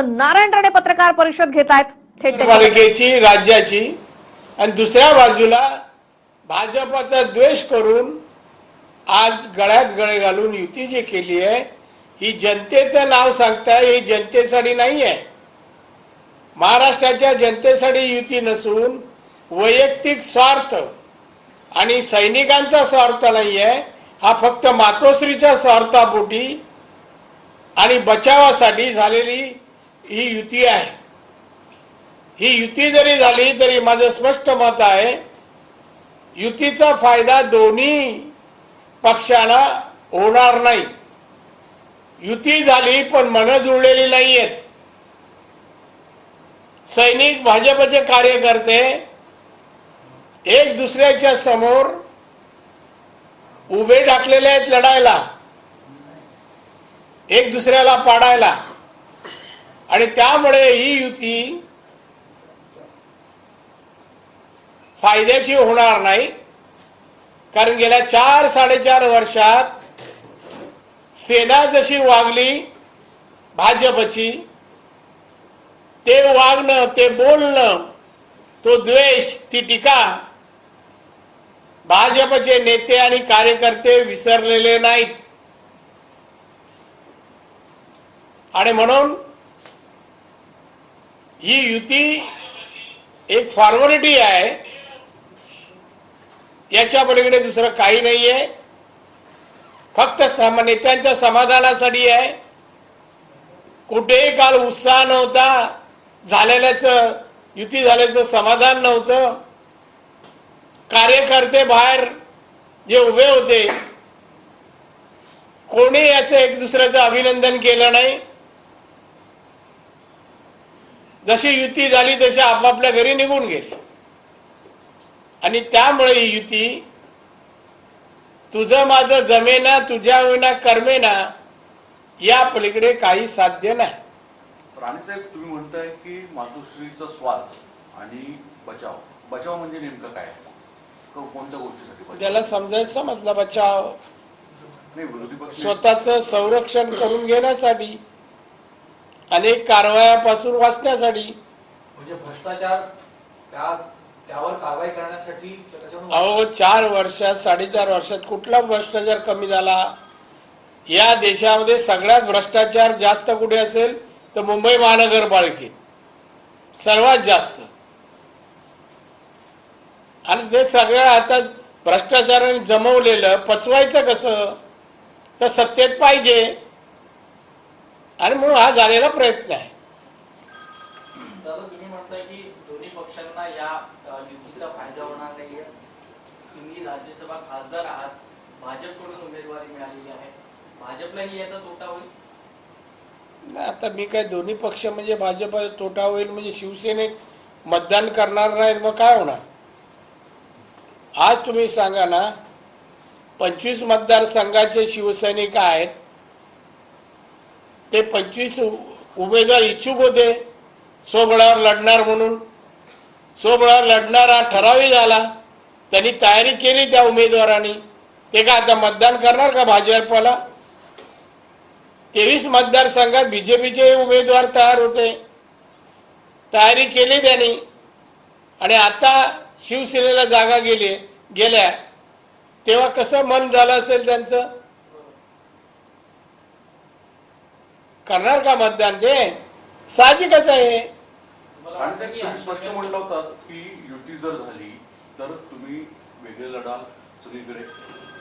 नारायण राणे पत्रकार परिषद घेत आहेत थेट पालिकेची राज्याची आणि दुसऱ्या बाजूला भाजपाचा द्वेष करून आज गळ्यात गळे घालून युती जी केली आहे ही जनतेचं नाव सांगताय ही जनतेसाठी नाही आहे. महाराष्ट्राच्या जनतेसाठी युती नसून वैयक्तिक स्वार्थ आणि सैनिकांचा स्वार्थ नाही आहे हा फक्त मातोश्रीच्या स्वार्थापोटी आणि बचावासाठी झालेली ही युती आहे. ही युती जरी झाली तरी माझं स्पष्ट मत आहे युतीचा फायदा दोन्ही पक्षाला होणार नाही. युती झाली पण मन जुळलेली नाहीयेत. सैनिक भाजपचे कार्यकर्ते एक दुसऱ्याच्या समोर उभे टाकलेले आहेत लढायला. एक दुसऱ्याला पाडायला. आणि त्यामुळे ही युती फायद्याची होणार नाही. कारण गेल्या चार साडेचार वर्षात सेना जशी वागली भाजपची ते वागणं ते बोलणं तो द्वेष ती टीका भाजपचे नेते आणि कार्यकर्ते विसरलेले नाहीत. आणि म्हणून ही युती एक फॉर्मॅलिटी आहे. याच्या पलीकडे दुसरं काही नाहीये. फक्त सम नेत्यांच्या समाधानासाठी आहे. कुठेही काल उत्साह नव्हता. झालेल्याच युती झाल्याचं समाधान नव्हतं. कार्यकर्ते बाहेर जे उभे होते कोणी याचं एक दुसऱ्याचं अभिनंदन केलं नाही. जशी युती झाली तशी आपापल्या घरी निघून गेले. आणि त्यामुळे ही युती तुझं माझं जमेना तुझ्या विना कर्मेना या पलीकडे काही साध्य नाही. राणेसाहेब तुम्ही म्हणताय की मातोश्रीचा स्वार्थ आणि बचाव. बचाव म्हणजे नेमकं काय? कोणत्या गोष्टीसाठी? त्याला समजायचं समजलं बचाव. स्वतःच संरक्षण करून घेण्यासाठी. अनेक कारवायापासून वाचण्यासाठी. म्हणजे भ्रष्टाचार त्या त्यावर कारवाई करण्यासाठी अहो चार वर्षात साडेचार वर्षात कुठला भ्रष्टाचार कमी झाला? या देशामध्ये सगळ्यात भ्रष्टाचार जास्त कुठे असेल तर मुंबई महानगरपालिकेत. सर्वात जास्त. आणि ते सगळं आता भ्रष्टाचाराने जमवलेलं पचवायचं कसं? तर सत्तेत पाहिजे. आणि म्हणून हा झालेला प्रयत्न आहे. दादा तुम्ही म्हणताय की दोन्ही पक्षांना या अ, युतीचा फायदा होणार नाहीये. तुम्ही राज्यसभा खासदार आहात. भाजपकडून उमेदवारी मिळालेली आहे. भाजपलाही याचा तोटा होईल? नाही, आता मी काय दोन्ही पक्ष म्हणजे भाजपा तोटा होईल म्हणजे शिवसेनेत मतदान करणार नाहीत मग काय होणार? आज तुम्ही सांगा ना पंचवीस मतदारसंघाचे शिवसैनिक आहेत ते पंचवीस उमेदवार इच्छुक होते. सोबळावर लढणार म्हणून. सोबळावर लढणार हा ठरावही झाला. त्यांनी तयारी केली त्या उमेदवारांनी. ते का आता मतदान करणार का भाजपला तेवीस मतदारसंघात बीजेपीचे उमेदवार तयार होते. तयारी केली त्यांनी. आणि आता शिवसेनेला जागा गेली गेल्या. तेव्हा कसं मन झालं असेल त्यांचं? करणार का मतदान ते साहजिकच आहे. तुम्ही स्पष्ट होतं की युती जर झाली तर तुम्ही वेगळे लढाल सगळीकडे.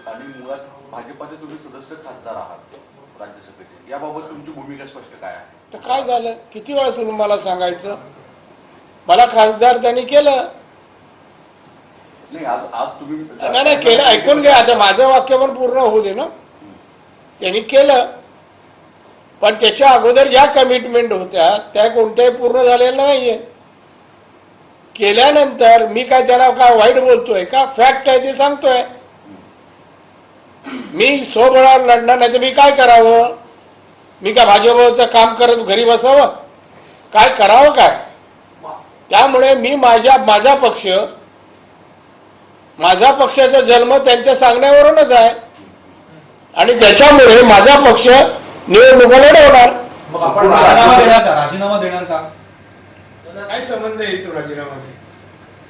आणि मुळात भाजपाचे तुम्ही सदस्य खासदार आहात राज्यसभेचे. याबाबत तुमची भूमिका स्पष्ट काय आहे? तर काय झालं? किती वेळा तुम्ही मला सांगायचं? मला खासदार त्यांनी केलं. नाही आज आज तुम्ही नाही नाही केलं. ऐकून घ्या. आता माझं वाक्य पण पूर्ण होऊ दे ना. त्यांनी केलं. पण त्याच्या अगोदर ज्या कमिटमेंट होत्या त्या कोणत्याही पूर्ण झालेल्या नाहीये. केल्यानंतर मी काय त्याला काय वाईट बोलतोय का फॅक्ट आहे ते सांगतोय. मी सोबळावर लढणार नाही तर मी काय करावं? मी काय भाजपचं काम करत घरी बसावं? काय करावं काय? त्यामुळे मी माझ्या माझा पक्ष माझा पक्षाचा जन्म त्यांच्या सांगण्यावरूनच आहे. आणि त्याच्यामुळे माझा पक्ष निवडणुका लढवणार मग आपण राजीनामा देणार का? राजीनामा देणार का? काय संबंध येतो राजीनामा द्यायचा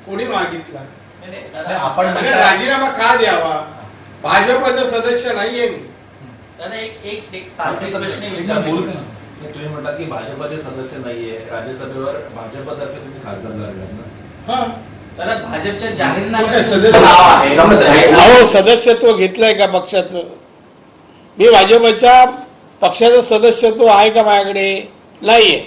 कोणी मागितला? नाही, आपण म्हणजे राजीनामा का द्यावा? भाजपचा सदस्य नाहीये मी. दादा एक एक एक प्रश्न बोलू तुम्ही. म्हणतात की भाजपचे सदस्य नाहीये. राज्यसभेवर भाजपतर्फे तुम्ही खासदार झालेलात ना? हा. दादा भाजपच्या तो काय जाहीरनाम्यात सदस्य- नाव आहे. अहो सदस्यत्व घेतलंय का पक्षाचं? मी भाजपच्या पक्षाचं सदस्यत्व आहे का माझ्याकडे? नाहीये.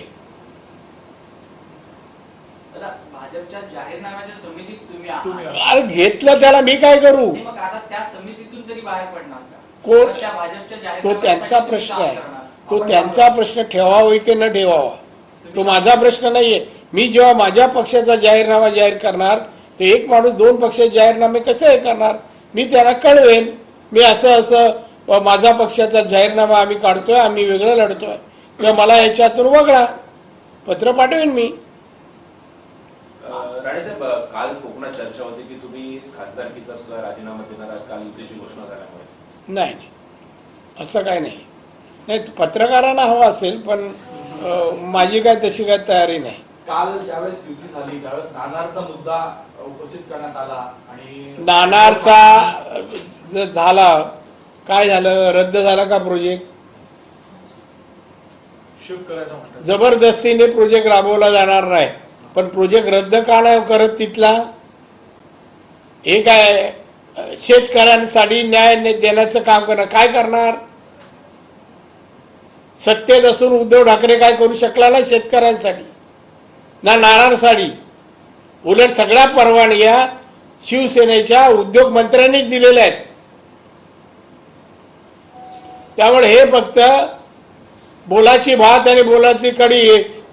दादा भाजपच्या जाहीरनाम्याच्या समितीत तुम्ही तुम्ही आहात. अरे घेतलं त्याला मी काय करू? आणि मग आता त्या समितीतून तरी बाहेर पडणार का? कोण- तर त्या भाजपच्या तो जाहीरनाम्यासाठी त्यांचा तुम्ही प्रश्न काम आहे. करणार. तो त्यांचा प्रश्न ठेवावा की न ठेवावा? तो माझा प्रश्न नाहीये. मी जेव्हा माझ्या पक्षाचा जाहीरनामा जाहीर करणार तर एक माणूस दोन पक्षाचे जाहीरनामे कसे हे करणार? मी त्यांना कळवेन. मी असं असं व माझा पक्षाचा जाहीरनामा आम्ही काढतोय आम्ही वेगळं लढतोय. तर मला याच्यातून वगळा. पत्र पाठवेन मी. राणेसाहेब अं, काल कोकणात चर्चा होती की तुम्ही खासदारकीचा सुद्धा राजीनामा देणार काल युतीची घोषणा झाल्यामुळे. नाही नाही. असं काय नाही. नाही पत्रकारांना हवा असेल पण माझी काय तशी काय तयारी नाही. काल ज्यावेळेस युती झाली त्यावेळेस नानारचा मुद्दा उपस्थित करण्यात आला आणि नाणारचा ज- झाला. काय झालं? रद्द झाला का प्रोजेक्ट जबरदस्तीने प्रोजेक्ट राबवला जाणार नाही. पण प्रोजेक्ट रद्द का नाही करत तिथला? हे काय शेतकऱ्यांसाठी न्याय ने- देण्याचं काम करणार काय करणार? सत्तेत असून उद्धव ठाकरे काय करू शकला ना शेतकऱ्यांसाठी? ना नाणारसाठी उलट सगळ्या परवानग्या शिवसेनेच्या उद्योग मंत्र्यांनीच दिलेल्या आहेत. त्यामुळे हे फक्त बोलाची भात आणि बोलाची कडी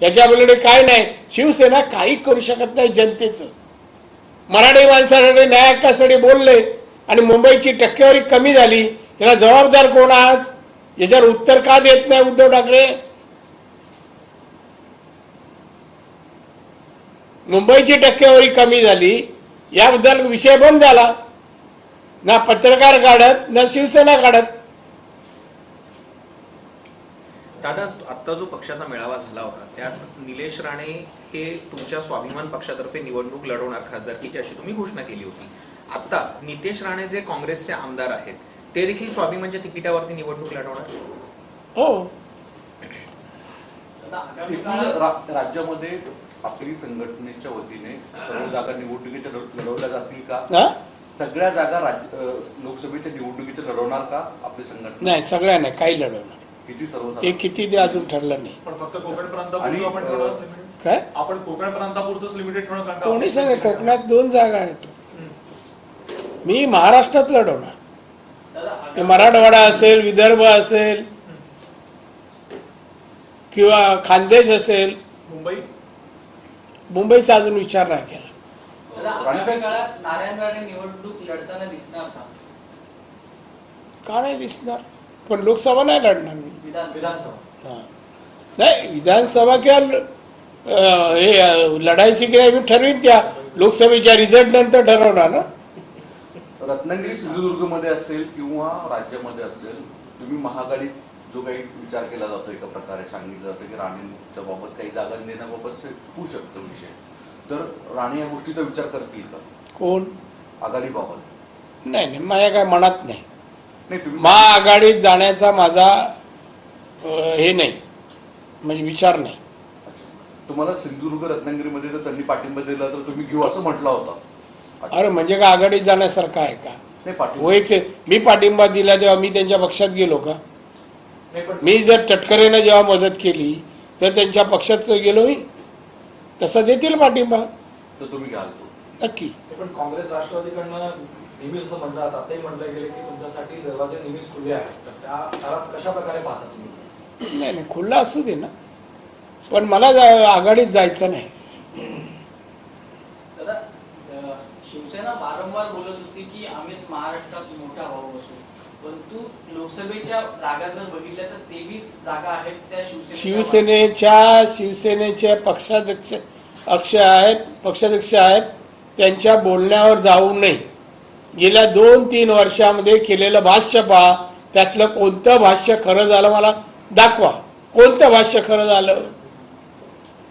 याच्या पलीकडे काय नाही. शिवसेना काही करू शकत नाही जनतेचं. मराठी माणसासाठी न्यायकासाठी बोलले आणि मुंबईची टक्केवारी कमी झाली याला जबाबदार कोण आज? याच्यावर उत्तर का देत नाही उद्धव ठाकरे? मुंबईची टक्केवारी कमी झाली याबद्दल विषय बंद झाला. ना पत्रकार काढत ना शिवसेना काढत. दादा आत्ता जो पक्षाचा मेळावा झाला होता त्यात निलेश राणे हे तुमच्या स्वाभिमान पक्षातर्फे निवडणूक लढवणार खासदारकीची अशी तुम्ही घोषणा केली होती. आता नितेश राणे जे काँग्रेसचे आमदार आहेत ते देखील स्वाभिमानच्या तिकिटावरती निवडणूक लढवणार? हो. राज्यामध्ये आपली संघटनेच्या वतीने सर्व जागा निवडणुकीच्या लढ- लढवल्या जातील का? हा सगळ्या जागा लोकसभेच्या निवडणुकीच्या लढवणार का आपली संघटना? नाही सगळ्या नाही काही लढवणार. किती सर्व ते किती ते अजून ठरलं नाही. पण फक्त आपण limited? काय? आपण कोकणपर्यंत लिमिटेड ठेवणार कारण का कोणी सांगे कोकणात दोन जागा आहेत. मी महाराष्ट्रात लढवणार. ते मराठवाडा असेल विदर्भ असेल किंवा खानदेश असेल. मुंबई? मुंबईचा अजून विचार नाही केला. दादा, आगामी काळात नारायण राणे निवडणूक लढताना दिसणार का? का नाही दिसणार? पण लोकसभा नाही लढणार. मी विधानसभा. हा. नाही विधानसभा किंवा हे लढायची की नाही मी ठरवीन त्या लोकसभेच्या रिझल्ट नंतर ठरवणार ना? रत्नागिरी सिंधुदुर्गमध्ये असेल किंवा राज्यामध्ये असेल तुम्ही महागाडीत जो काही विचार केला जातो एका प्रकारे सांगितलं जातं की राणेंच्या बाबत काही जागा देण्याबाबत होऊ शकतो विषय. तर राणे या गोष्टीचा विचार करतील का? कोण? आघाडीबाबत नाही नाही माझ्या काय मनात नाही. नाही तुम्ही महाआघाडीत जाण्याचा माझा हे नाही. म्हणजे विचार नाही. तुम्हाला सिंधुदुर्ग रत्नागिरीमध्ये जर त्यांनी पाठिंबा दिला तर तुम्ही घेऊ असं म्हटलं होतं. अरे म्हणजे का आघाडीत जाण्यासारखं आहे का? नाही वैयक्तिक मी पाठिंबा दिला तेव्हा मी त्यांच्या पक्षात गेलो का? मी जर तटकरेनं जेव्हा मदत केली तर त्यांच्या पक्षात गेलो मी. तसा देतील पाठिंबा. तर तुम्ही नक्की. पण काँग्रेस राष्ट्रवादीकडनं नेहमीच असं म्हणलं जातं आताही म्हटलं गेलं की तुमच्यासाठी दरवाजे नेहमीच खुले आहेत. तर त्या कशा प्रकारे पाहता तुम्ही? नाही नाही खुल्ला असू दे ना. पण मला जा- आघाडीत जायचं नाही. दादा अ, शिवसेना वारंवार बोलत होती की आम्हीच महाराष्ट्रात मोठा भाऊ असू. परंतु लोकसभेच्या जागा जर बघितल्या तर तेवीस जागा आहेत त्या शिवसेनेच्या शिवसेनेच्या शिवसेनेचे पक्षाध्यक्ष अक्ष आहेत पक्षाध्यक्ष आहेत त्यांच्या बोलण्यावर जाऊ नये. गेल्या दोन तीन वर्षामध्ये केलेलं भाष्य पहा त्यातलं कोणतं भाष्य खरं झालं मला? दाखवा. कोणतं भाष्य खरं झालं?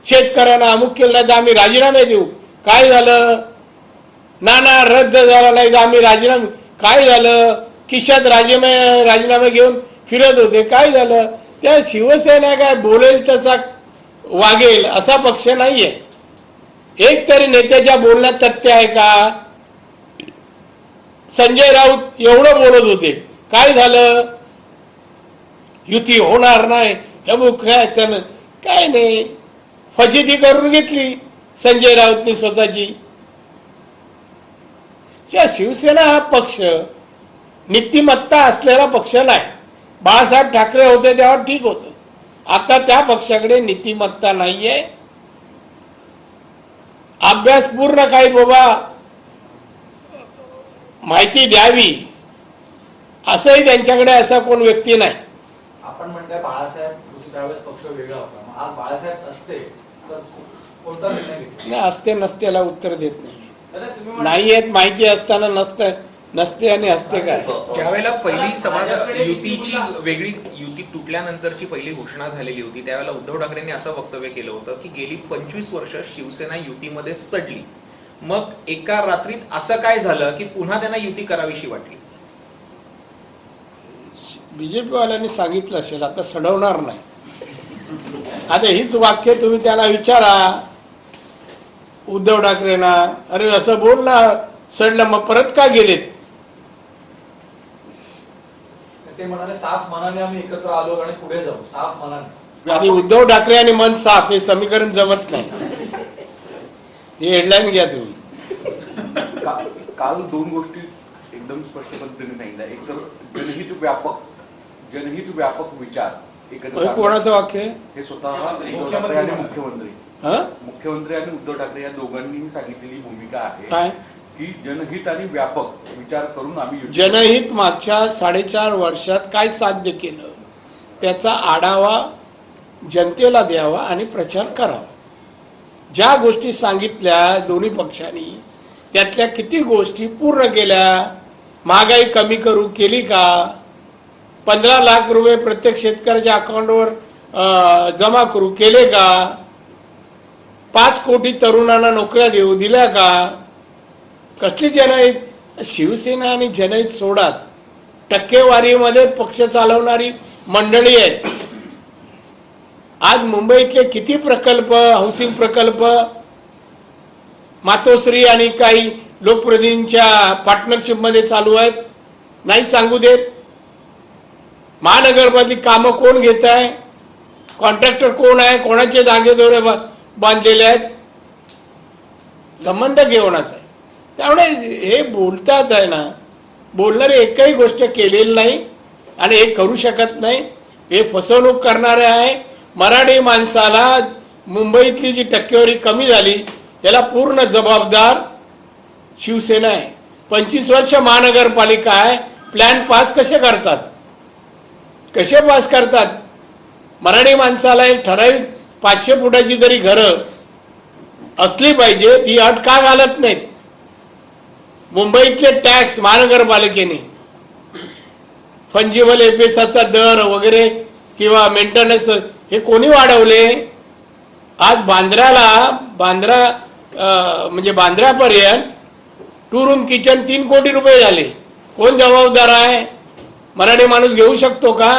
शेतकऱ्यांना अमुक केलं तर आम्ही राजीनामे देऊ. काय झालं? ना ना रद्द झाला नाही तर आम्ही राजीनामे काय झालं? किशात राजीनामे राजीनामे घेऊन फिरत होते. काय झालं? त्या शिवसेना काय बोलेल तसा वागेल असा पक्ष नाहीये. एक तरी नेत्याच्या बोलण्यात तथ्य आहे का? संजय राऊत एवढं बोलत होते. काय झालं? युती होणार नाही. अमुक काय त्यानं. काय नाही. फजिती करून घेतली संजय राऊतनी स्वतःची. शिवसेना हा पक्ष नीतिमत्ता असलेला पक्ष नाही बाळासाहेब ठाकरे होते तेव्हा ठीक होतं. आता त्या पक्षाकडे नीतिमत्ता नाहीये. अभ्यास पूर्ण काही बाबा माहिती द्यावी. असंही त्यांच्याकडे असा कोण व्यक्ती नाही. आपण म्हणताय बाळासाहेब होते त्यावेळेस पक्ष वेगळा होता. मग आज बाळासाहेब असते तर कोणता निर्णय घेतला? नाही, असते नसतेला उत्तर देत नाही. नाही येत माहिती असताना नसतं नसते आणि असते काय? ज्यावेळेला पहिली सभा युतीची वेगळी युती तुटल्यानंतरची पहिली घोषणा झालेली होती. त्यावेळेला उद्धव ठाकरेंनी असं वक्तव्य केलं होतं की गेली पंचवीस वर्ष शिवसेना युतीमध्ये सडली. मग एका रात्रीत असं काय झालं की पुन्हा त्यांना युती करावीशी वाटली? बीजेपी वाल्यांनी सांगितलं असेल आता सडवणार नाही. आता हीच वाक्य तुम्ही त्यांना विचारा. उद्धव ठाकरेंना अरे असं बोल ना सडलं मग परत का गेलेत? ते म्हणाले साफ मनाने आम्ही एकत्र आलो आणि पुढे जाऊ. साफ मनाने. आणि उद्धव ठाकरे आणि मन साफ हे समीकरण जमत नाही. ही हेडलाईन घ्या तुम्ही. काल दोन गोष्टी एकदम स्पष्ट पद्धतीने सांगितल्या. एक तर जनहित व्यापक जनहित व्यापक विचार. एकत्र हे कोणाचं वाक्य आहे? हे स्वतः उद्धव ठाकरे आणि मुख्यमंत्री. हं? मुख्यमंत्री आणि उद्धव ठाकरे या दोघांनी सांगितलेली भूमिका आहे काय? की जनहित आणि व्यापक विचार करून आम्ही युती- जनहित मागच्या साडेचार वर्षात काय साध्य केलं? त्याचा आढावा जनतेला द्यावा आणि प्रचार करावा. ज्या गोष्टी सांगितल्या दोन्ही पक्षांनी त्यातल्या किती गोष्टी पूर्ण केल्या? महागाई कमी करू केली का? पंधरा लाख रुपये प्रत्येक शेतकऱ्याच्या अकाउंटवर जमा करू. केले का? पाच कोटी तरुणांना नोकऱ्या देऊ दिल्या का? कसली जनहित? शिवसेना आणि जनहित सोडात. टक्केवारीमध्ये पक्ष चालवणारी मंडळी आहेत. आज मुंबईतले किती प्रकल्प हाऊसिंग प्रकल्प मातोश्री आणि काही लोकप्रतिनिधींच्या पार्टनरशिपमध्ये चालू आहेत? नाही सांगू देत. महानगरपालिक कामं कोण घेत आहे? कॉन्ट्रॅक्टर कोण आहे? कोणाचे धागेदोरे बांधलेले आहेत? संबंध घेऊनच आहे. त्यामुळे हे बोलतात आहे ना बोलणारे एकही गोष्ट केलेली नाही आणि हे करू शकत नाही. हे फसवणूक करणारे आहे. मराठी माणसाला मुंबईतली जी टक्केवारी कमी झाली याला पूर्ण जबाबदार शिवसेना आहे. पंचवीस वर्ष महानगरपालिका आहे. प्लॅन पास कसे करतात? कसे पास करतात? मराठी माणसाला एक ठराविक पाचशे फुटाची जरी घरं असली पाहिजे ती अट का घालत नाहीत? मुंबईतले टॅक्स महानगरपालिकेने फंजिबल एफएसचा दर वगैरे किंवा मेंटेनन्स हे कोणी वाढवले? आज बांद्र्याला बांद्रा म्हणजे बांद्र्यापर्यंत टू रूम किचन तीन कोटी रुपये झाले. कोण जबाबदार आहे? मराठी माणूस घेऊ शकतो का?